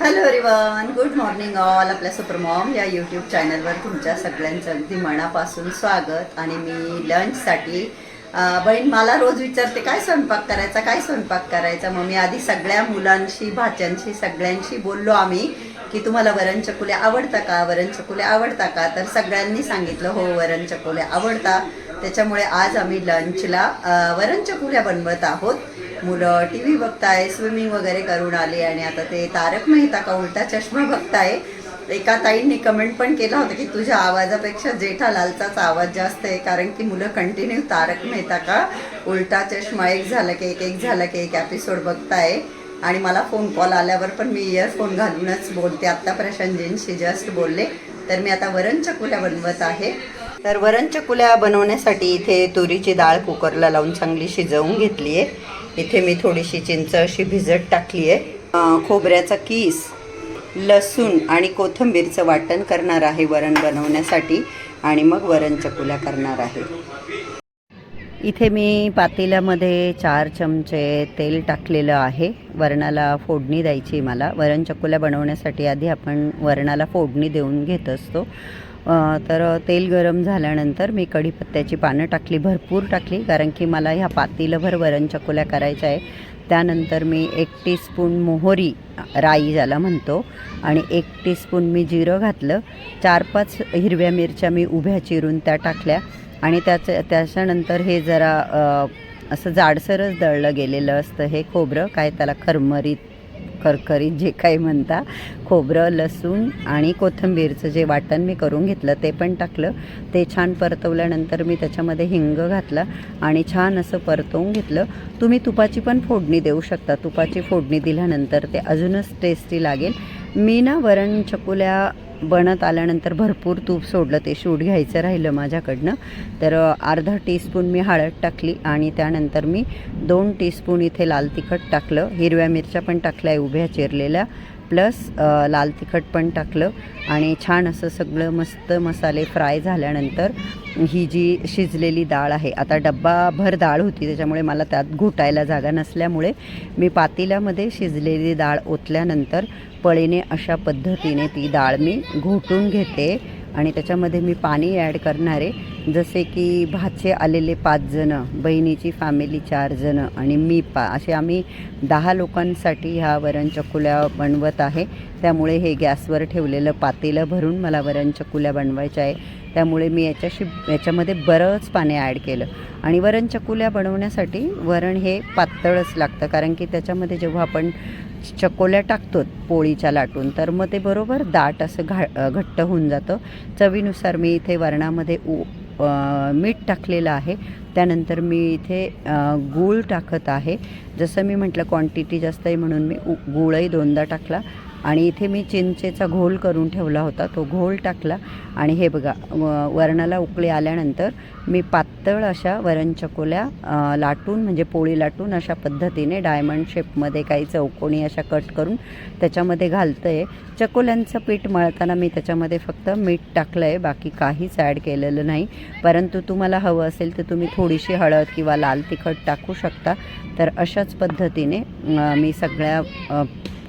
Hello everyone good morning all आपल्या supermom या YouTube चॅनलवर तुमच्या सगळ्यांचं अगदी मनापासून स्वागत. आणि मी लंचसाठी बहीण मला रोज विचारते काय स्वयंपाक करायचा? काय स्वयंपाक करायचा? मग मी आधी सगळ्या मुलांशी भाच्यांशी सगळ्यांशी बोललो आम्ही की तुम्हाला वरण चकुल्या आवडता का? वरण चकुल्या आवडता का? तर सगळ्यांनी सांगितलं हो वरण चकुल्या आवडता. त्याच्यामुळे आज आम्ही लंचला वरण चकुल्या बनवत आहोत. मुलं टी व्ही बघताय स्विमिंग वगैरे करून आले आणि आता ते तारक मेहता का उलटा चष्मा बघताय. एका ताईंनी कमेंट पण केला होता की तुझ्या आवाजापेक्षा जेठालालचाच आवाज जास्त आहे कारण की मुलं कंटिन्यू तारक मेहता का उलटा चष्मा एक झालं की एक एक झालं की एक एपिसोड बघताय. आणि मला फोन कॉल आल्यावर पण मी इयरफोन घालूनच बोलते. आत्ता प्रशांतजींशी जस्ट बोलले. तर मी आता वरण चकुल्या बनवत आहे. तर वरण चकुल्या बनवण्यासाठी इथे तुरीची डाळ कुकरला लावून चांगली शिजवून घेतली आहे. इथे मी थोडीशी चिंच अशी भिजत टाकली आहे. खोबऱ्याचा किस लसूण आणि कोथिंबीरचं वाटण करणार आहे वरण बनवण्यासाठी आणि मग वरण चकुल्या करणार आहे. इथे मी पातेल्यामध्ये चार चमचे तेल टाकलेलं आहे. वरणाला फोडणी द्यायची मला. वरण चकुल्या बनवण्यासाठी आधी आपण वरणाला फोडणी देऊन घेत असतो. तर तेल गरम झाल्यानंतर मी कढीपत्त्याची पानं टाकली भरपूर टाकली कारण की मला ह्या पातीलभर वरण चकुल्या करायच्या आहे त्यानंतर मी एक टीस्पून मोहरी राई ज्याला म्हणतो आणि एक टीस्पून मी जिरं घातलं. चार पाच हिरव्या मिरच्या मी उभ्या चिरून त्या टाकल्या आणि त्याचं त्याच्यानंतर हे जरा असं जाडसरच दळलं गेलेलं असतं हे खोबरं काय त्याला खरमरीत करकरीत जे काही म्हणता खोबरं लसूण आणि कोथिंबीरचं जे वाटण मी करून घेतलं ते पण टाकलं. ते छान परतवल्यानंतर मी त्याच्यामध्ये हिंग घातला आणि छान असं परतवून घेतलं. तुम्ही तुपाची पण फोडणी देऊ शकता. तुपाची फोडणी दिल्यानंतर ते अजूनच टेस्टी लागेल. मी ना वरण चकुल्या बनत आल्यानंतर भरपूर तूप सोडलं ते शूट घ्यायचं राहिलं माझ्याकडनं. तर अर्धा टीस्पून मी हळद टाकली आणि त्यानंतर मी दोन टीस्पून इथे लाल तिखट टाकलं. हिरव्या मिरच्या पण टाकल्या उभ्या चिरलेल्या. प्लस लाल तिखट पण टाकलं आणि छान असं सगळं मस्त मसाले फ्राय झाल्यानंतर ही जी शिजलेली डाळ आहे आता डब्बाभर डाळ होती त्याच्यामुळे मला त्यात घोटायला जागा नसल्यामुळे मी पातेल्यामध्ये शिजलेली डाळ ओतल्यानंतर पळीने अशा पद्धतीने ती डाळ मी घोटून घेते. आणि त्याच्यामध्ये मी पाणी ॲड करणार आहे. जसे की भाचे आलेले पाच जणं बहिणीची फॅमिली चार जणं आणि मी पा असे आम्ही दहा लोकांसाठी ह्या वरण चकुल्या बनवत आहे. त्यामुळे हे गॅसवर ठेवलेलं पातेलं भरून मला वरण चकुल्या बनवायच्या आहे. त्यामुळे मी याच्याशी याच्यामध्ये बरंच पाणी ॲड केलं. आणि वरण चकुल्या बनवण्यासाठी वरण हे पातळच लागतं कारण की त्याच्यामध्ये जेव्हा आपण चकोल्या टाकतो पोळीच्या लाटून तर मग ते बरोबर दाट असं घा घट्ट होऊन जातं. चवीनुसार मी इथे वरणामध्ये उ मीठ टाकलेलं आहे. त्यानंतर मी इथे गूळ टाकत आहे. जसं मी म्हटलं क्वांटिटी जास्त आहे म्हणून मी उ गूळही दोनदा टाकला. आणि इथे मी चिंचेचा घोल करून ठेवला होता तो घोल टाकला. आणि हे बघा व- वरणाला उकळी आल्यानंतर मी पातळ अशा वरण चकोल्या लाटून म्हणजे पोळी लाटून अशा पद्धतीने डायमंड शेपमध्ये काही चौकोनी अशा कट करून त्याच्यामध्ये घालतं आहे चकोल्यांचं पीठ मळताना मी त्याच्यामध्ये फक्त मीठ टाकलं आहे बाकी काहीच ॲड केलेलं नाही. परंतु तुम्हाला हवं असेल तर तुम्ही थोडीशी हळद किंवा लाल तिखट टाकू शकता. तर अशाच पद्धतीने मी सगळ्या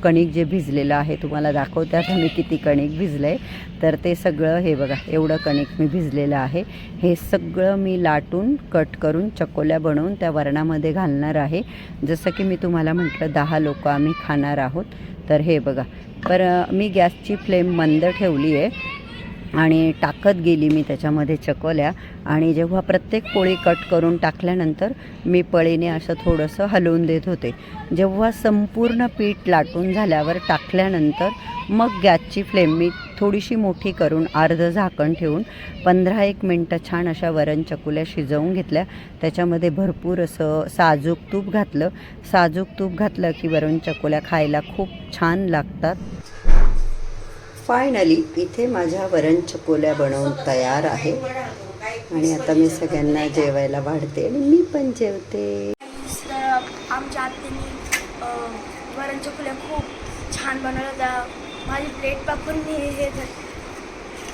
कणिक जे भिजलेलं आहे तुम्हाला दाखवते आता मी किती कणिक भिजलं आहे तर ते सगळं हे बघा एवढं कणिक मी भिजलेलं आहे. हे सगळं मी लाटून कट करून चकोल्या बनवून त्या वरणामध्ये घालणार आहे. जसं की मी तुम्हाला म्हटलं दहा लोक आम्ही खाणार आहोत. तर हे बघा पर मी गॅसची फ्लेम मंद ठेवली आहे आणि टाकत गेली मी त्याच्यामध्ये चकवल्या आणि जेव्हा प्रत्येक पोळी कट करून टाकल्यानंतर मी पळीने असं थोडंसं हलवून देत होते. जेव्हा संपूर्ण पीठ लाटून झाल्यावर टाकल्यानंतर मग गॅसची फ्लेम मी थोडीशी मोठी करून अर्धं झाकण ठेवून पंधरा एक मिनटं छान अशा वरण चकुल्या शिजवून घेतल्या. त्याच्यामध्ये भरपूर असं साजूक तूप घातलं. साजूक तूप घातलं की वरण चकुल्या खायला खूप छान लागतात. फायनली इथे माझ्या वरण चकोल्या बनवून तयार आहे. आणि आता मी सगळ्यांना जेवायला वाढते आणि मी पण जेवते. आमच्या आत्याने अं, वरण चकुल्या खूप छान बनवल्या. होत्या माझी प्लेट पापून मी हे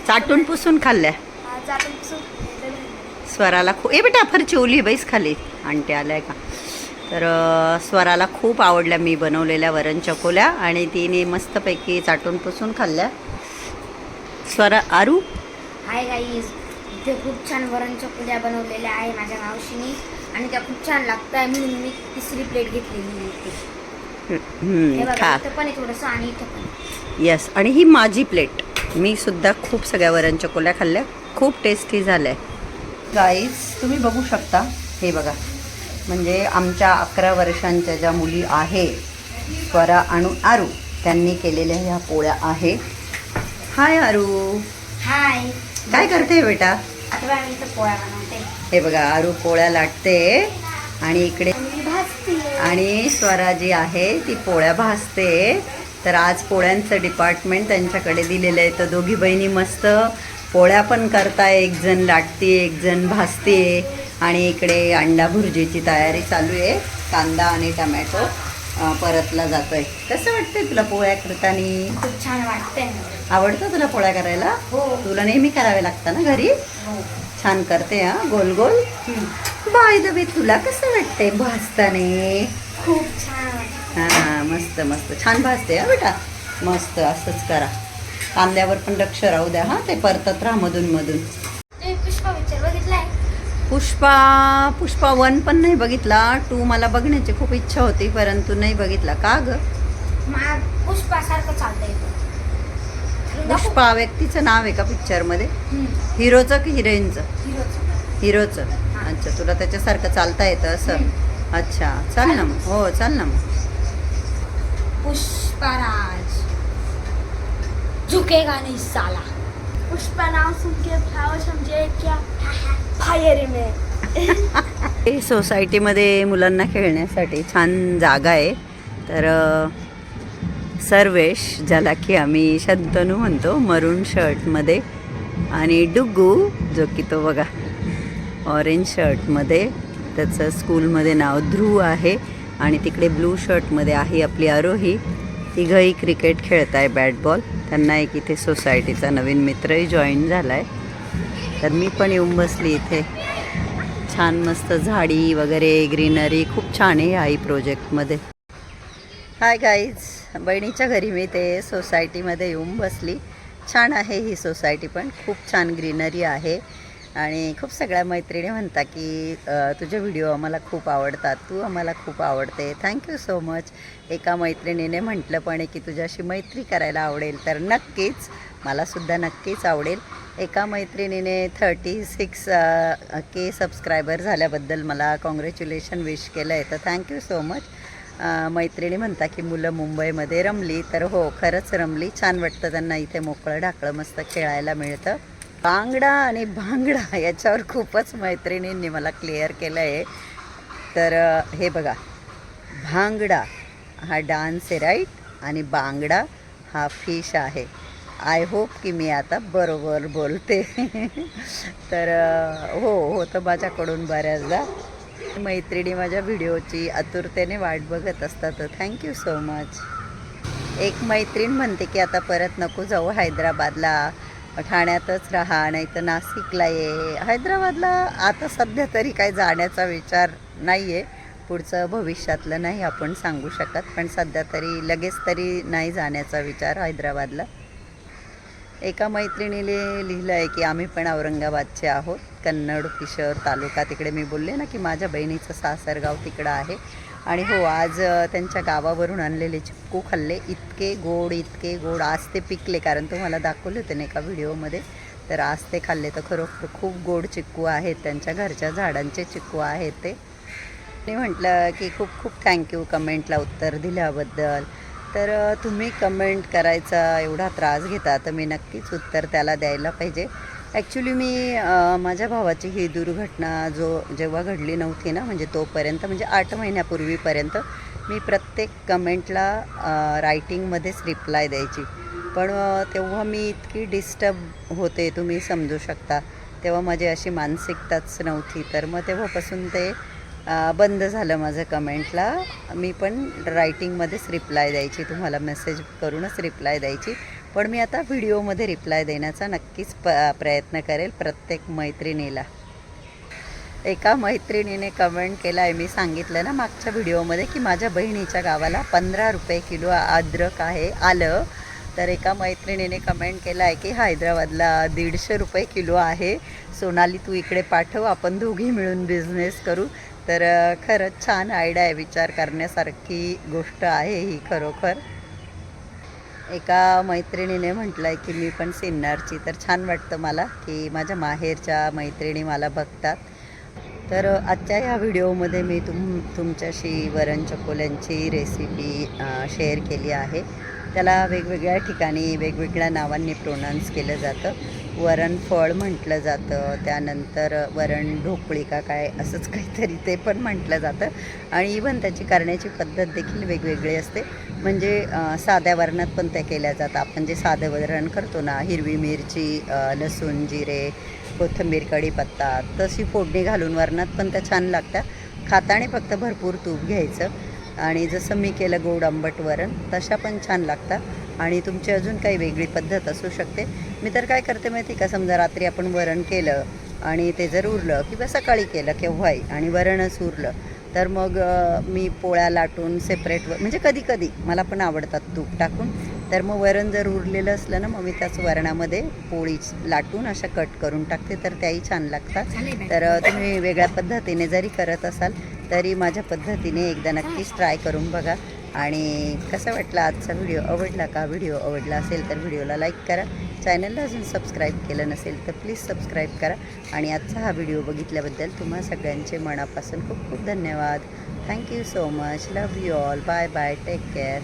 चाटून पुसून खाल्ल्या? चाटून स्वराला खू ए बेटा फरची ओली बैस खाली. आणते आलाय का? तर स्वराला खूप आवडल्या मी बनवलेल्या वरण चकोल्या आणि तिने मस्तपैकी चाटून पुसून खाल्ल्या. स्वरा आरू? हाय गाईज इथे खूप छान वरण चकुल्या बनवलेल्या आहे माझ्या मावशीने आणि त्या खूप छान लागत आहे म्हणून मी तिसरी प्लेट घेतलेली इथे. हे पण आहे थोडंसं आणि इथं पण. येस आणि ही माझी प्लेट मी सुद्धा खूप सगळ्या वरण चकोल्या खाल्ल्या. खूप टेस्टी झाल्या. गाईज तुम्ही बघू शकता. हे बघा. म्हणजे आमच्या अकरा वर्षांच्या ज्या मुली आहे स्वरा आणि आरू त्यांनी केलेल्या ह्या पोळ्या आहे हाय आरू. हाय. काय करते बेटा? पोळ्या हे बघा आरू पोळ्या लाटते आणि इकडे आणि स्वरा जी आहे ती पोळ्या भाजते. तर आज पोळ्यांचं डिपार्टमेंट त्यांच्याकडे दिलेलं आहे. तर दोघी बहिणी मस्त पोळ्या पण करताय. एक जण लाटते एक जण भाजते. आणि इकडे अंडा भुर्जीची तयारी चालू आहे. कांदा आणि टमॅटो परतला जातोय. कसं वाटतंय तुला पोळ्या करताना? खूप छान वाटतंय. आवडतं तुला पोळ्या करायला? हो. तुला नेहमी करावे लागतं ना घरी? हो. छान करते हा? गोल गोल? बाय द वे तुला कसं वाटतंय भाजताने? खूप छान वाटतं हा मस्त मस्त. छान भाजते हा बेटा? मस्त असंच करा. कांद्यावर पण लक्ष राहू द्या हा? ते परतत राहा मधून मधून तुम्ही पुष्पा पिक्चर बघितलाय पुष्पा पुष्पा वन पण नाही बघितला. टू मला बघण्याची खूप इच्छा होती परंतु नाही बघितला. का ग? मा पुष्पा सारखं चालतंय पुष्पा व्यक्तीचं नाव आहे का पिक्चरमध्ये हिरोचं की हिरोईनचं? हिरोचं. अच्छा तुला त्याच्यासारखं चालता येतं असं? अच्छा चाल ना मग. हो चाल ना मग. पुष्पराज. झुकेगा नहीं साला. पुष्पा नाम सुन के फ्लावर समझे क्या फायर में. हे सोसायटीमध्ये मुलांना खेळण्यासाठी छान जागा आहे. तर सर्वेश ज्याला की आम्ही शंतनू म्हणतो मरून शर्टमध्ये. आणि डुग्गू जो की तो बघा ऑरेंज शर्टमध्ये. त्याचं स्कूलमध्ये नाव ध्रुव आहे. आणि तिकडे ब्लू शर्टमध्ये आहे आपली आरोही. तिघंही क्रिकेट खेळत आहे बॅट बॉल. त्यांना एक इथे सोसायटीचा नवीन मित्रही जॉईन झाला आहे तर मी पण येऊन बसली इथे. छान मस्त झाडी वगैरे ग्रीनरी खूप छान आहे आई प्रोजेक्टमध्ये हाय गाईज बहिणीच्या घरी मी ते सोसायटीमध्ये येऊन बसली. छान आहे ही सोसायटी पण. खूप छान ग्रीनरी आहे. आणि खूप सगळ्या मैत्रिणी म्हणता की तुझे व्हिडिओ आम्हाला खूप आवडतात तू आम्हाला खूप आवडते. थँक्यू सो मच एका मैत्रिणीने म्हटलं पण आहे की तुझ्याशी मैत्री करायला आवडेल तर नक्कीच मलासुद्धा नक्कीच आवडेल. एका मैत्रिणीने थर्टी सिक्स के सबस्क्रायबर झाल्याबद्दल मला कॉंग्रॅच्युलेशन विश केलं आहे तर थँक्यू सो मच मैत्रिणी म्हणता की मुलं मुंबईमध्ये रमली तर हो खरंच रमली. छान वाटतं त्यांना इथे मोकळं ढाकळं मस्त खेळायला मिळतं. बांगडा आणि भांगडा याच्यावर खूपच मैत्रिणींनी मला क्लिअर केलं आहे तर हे बघा. भांगडा हा डान्स आहे राईट आणि बांगडा हा फिश आहे. आय होप की मी आता बरोबर बोलते. तर हो हो होतं माझ्याकडून बऱ्याचदा. मैत्रिणी माझ्या व्हिडिओची आतुरतेने वाट बघत असतात. थँक्यू सो मच एक मैत्रीण म्हणते की आता परत नको जाऊ हैदराबादला. ठाण्यातच राहा नाही तर नाशिकला ये. हैदराबादला आता सध्या तरी काही जाण्याचा विचार नाही आहे पुढचं भविष्यातलं नाही आपण सांगू शकत पण सध्या तरी लगेच तरी नाही जाण्याचा विचार हैदराबादला. एका मैत्रिणीने लिहिलं आहे की आम्ही पण औरंगाबादचे आहोत. कन्नड किशोर तालुका तिकडे. मी बोलले ना की माझ्या बहिणीचं सासरगाव तिकडं आहे. आणि हो आज त्यांच्या गावावरून आणलेले चिक्कू खाल्ले इतके गोड इतके गोड. आज ते पिकले कारण तुम्हाला दाखवले होते ना एका व्हिडिओमध्ये. तर आज ते खाल्ले तर खरोखर खूप गोड चिक्कू आहेत. त्यांच्या घरच्या झाडांचे चिक्कू आहेत ते. मी म्हटलं की खूप खूप थँक्यू कमेंटला उत्तर दिल्याबद्दल. तर तुम्ही कमेंट करायचा एवढा त्रास घेता तर मी नक्कीच उत्तर त्याला द्यायला पाहिजे. ॲक्च्युली मी माझ्या भावाची ही दुर्घटना जो जेव्हा घडली नव्हती ना म्हणजे तोपर्यंत म्हणजे आठ महिन्यापूर्वीपर्यंत मी प्रत्येक कमेंटला रायटिंगमध्येच रिप्लाय द्यायची. पण तेव्हा मी इतकी डिस्टर्ब होते तुम्ही समजू शकता. तेव्हा माझी अशी मानसिकताच नव्हती. तर मग तेव्हापासून ते बंद झालं माझं कमेंटला. मी पण रायटिंगमध्येच रिप्लाय द्यायची. तुम्हाला मेसेज करूनच रिप्लाय द्यायची. पण मी आता व्हिडिओमध्ये रिप्लाय देण्याचा नक्कीच प प्रयत्न करेल प्रत्येक मैत्रिणीला. एका मैत्रिणीने कमेंट केला आहे मी सांगितलं ना मागच्या व्हिडिओमध्ये की माझ्या बहिणीच्या गावाला पंधरा रुपये किलो अद्रक आहे आलं. तर एका मैत्रिणीने कमेंट केला आहे की हैदराबादला दीडशे रुपये किलो आहे. सोनाली तू इकडे पाठव आपण दोघी मिळून बिझनेस करू. तर खरंच छान आयडिया आहे विचार करण्यासारखी गोष्ट आहे ही खरोखर. एका मैत्रिणीने म्हटलं आहे की मी पण सिन्नरची. तर छान वाटतं मला की माझ्या माहेरच्या मैत्रिणी मला बघतात. तर आजच्या ह्या व्हिडिओमध्ये मी तुम तुमच्याशी वरण चकोल्यांची रेसिपी शेअर केली आहे. त्याला वेगवेगळ्या ठिकाणी वेगवेगळ्या नावांनी प्रोनाऊन्स केलं जातं. वरण फळ म्हटलं जातं त्यानंतर वरण ढोकळी का काय असंच काहीतरी ते पण म्हटलं जातं. आणि इवन त्याची करण्याची पद्धत देखील वेगवेगळी असते. म्हणजे साध्या वरणात पण त्या केल्या जातात. आपण जे साधं वरण करतो ना हिरवी मिरची लसूण जिरे कोथिंबीर कढीपत्ता तशी फोडणी घालून वरणात पण त्या छान लागतात. खाताने फक्त भरपूर तूप घ्यायचं. आणि जसं मी केलं गोड आंबट वरण तशा पण छान लागतात. आणि तुमची अजून काही वेगळी पद्धत असू शकते. मी तर काय करते माहिती का? समजा रात्री आपण वरण केलं आणि ते जर उरलं किंवा सकाळी केलं केव्हाही आणि वरणच उरलं तर मग मी पोळ्या लाटून सेपरेट म्हणजे कधी कधी मला पण आवडतात तूप टाकून. तर मग वरण जर उरलेलं असलं ना मग मी त्याच वरणामध्ये पोळी लाटून अशा कट करून टाकते तर त्याही छान लागतात. तर तुम्ही वेगळ्या पद्धतीने जरी करत असाल तरी माझ्या पद्धतीने एकदा नक्कीच ट्राय करून बघा. आणि कसं वाटलं आजचा व्हिडिओ आवडला का? व्हिडिओ आवडला असेल तर व्हिडिओला लाईक करा. चॅनलला अजून सबस्क्राईब केलं नसेल तर प्लीज सबस्क्राईब करा. आणि आजचा हा व्हिडिओ बघितल्याबद्दल तुम्हा सगळ्यांचे मनापासून खूप खूप धन्यवाद. Thank you so much love you all bye bye take care